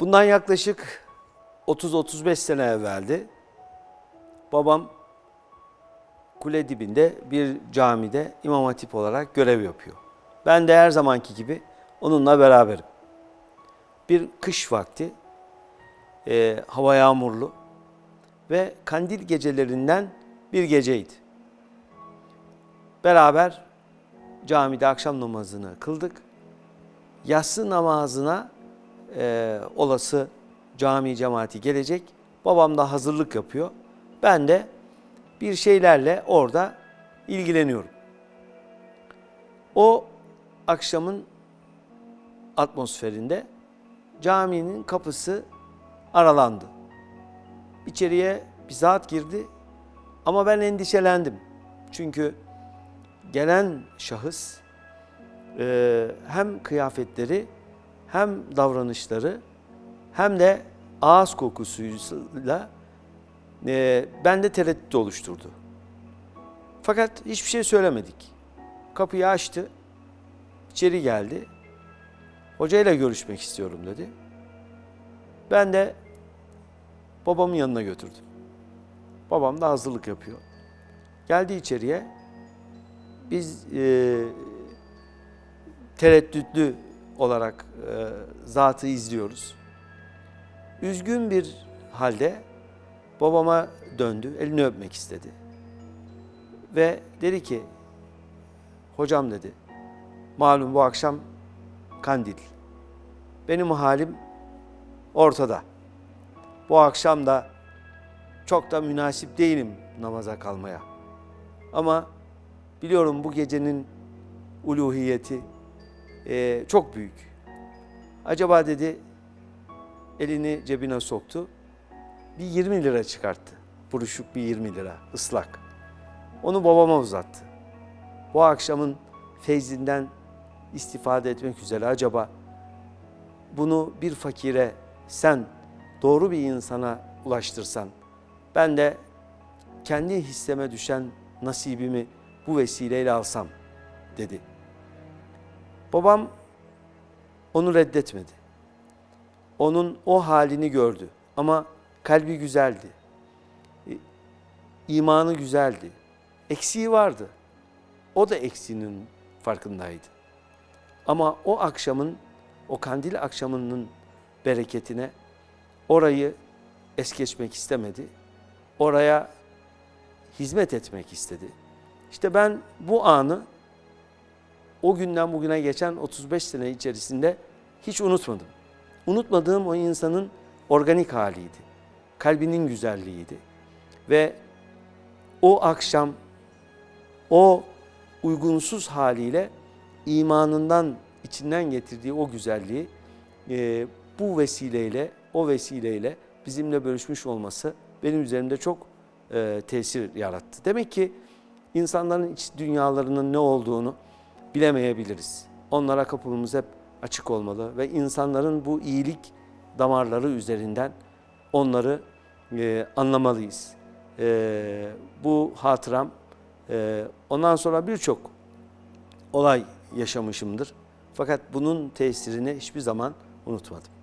Bundan yaklaşık 30-35 sene evveldi. Babam kule dibinde bir camide imam hatip olarak görev yapıyor. Ben de her zamanki gibi onunla beraberim. Bir kış vakti, e, hava yağmurlu ve kandil gecelerinden bir geceydi. Beraber camide akşam namazını kıldık. Yatsı namazına e, olası cami cemaati gelecek. Babam da hazırlık yapıyor. Ben de bir şeylerle orada ilgileniyorum. O akşamın atmosferinde caminin kapısı aralandı. İçeriye bir zat girdi ama ben endişelendim. Çünkü gelen şahıs e, hem kıyafetleri hem davranışları hem de ağız kokusuyla e, bende tereddüt oluşturdu. Fakat hiçbir şey söylemedik. Kapıyı açtı, içeri geldi. Hocayla görüşmek istiyorum dedi. Ben de babamın yanına götürdüm. Babam da hazırlık yapıyor. Geldi içeriye. Biz e, tereddütlü olarak e, zatı izliyoruz. Üzgün bir halde babama döndü, elini öpmek istedi. Ve dedi ki, hocam dedi, malum bu akşam kandil. Benim halim ortada. Bu akşam da çok da münasip değilim namaza kalmaya. Ama biliyorum bu gecenin uluhiyeti eee, çok büyük. Acaba dedi elini cebine soktu. Bir 20 lira çıkarttı. Buruşuk bir 20 lira ıslak. Onu babama uzattı. Bu akşamın feyzinden istifade etmek üzere acaba bunu bir fakire sen doğru bir insana ulaştırsan ben de kendi hisseme düşen nasibimi bu vesileyle alsam dedi. Babam onu reddetmedi. Onun o halini gördü ama kalbi güzeldi. İmanı güzeldi. Eksiği vardı. O da eksiğinin farkındaydı. Ama o akşamın, o kandil akşamının bereketine orayı es geçmek istemedi. Oraya hizmet etmek istedi. İşte ben bu anı o günden bugüne geçen 35 sene içerisinde hiç unutmadım. Unutmadığım o insanın organik haliydi. Kalbinin güzelliğiydi. Ve o akşam o uygunsuz haliyle imanından içinden getirdiği o güzelliği e, bu vesileyle o vesileyle bizimle bölüşmüş olması benim üzerimde çok e, tesir yarattı. Demek ki insanların iç dünyalarının ne olduğunu bilemeyebiliriz. Onlara kapımız hep açık olmalı ve insanların bu iyilik damarları üzerinden onları e, anlamalıyız. E, bu hatıram e, ondan sonra birçok olay yaşamışımdır. Fakat bunun tesirini hiçbir zaman unutmadım.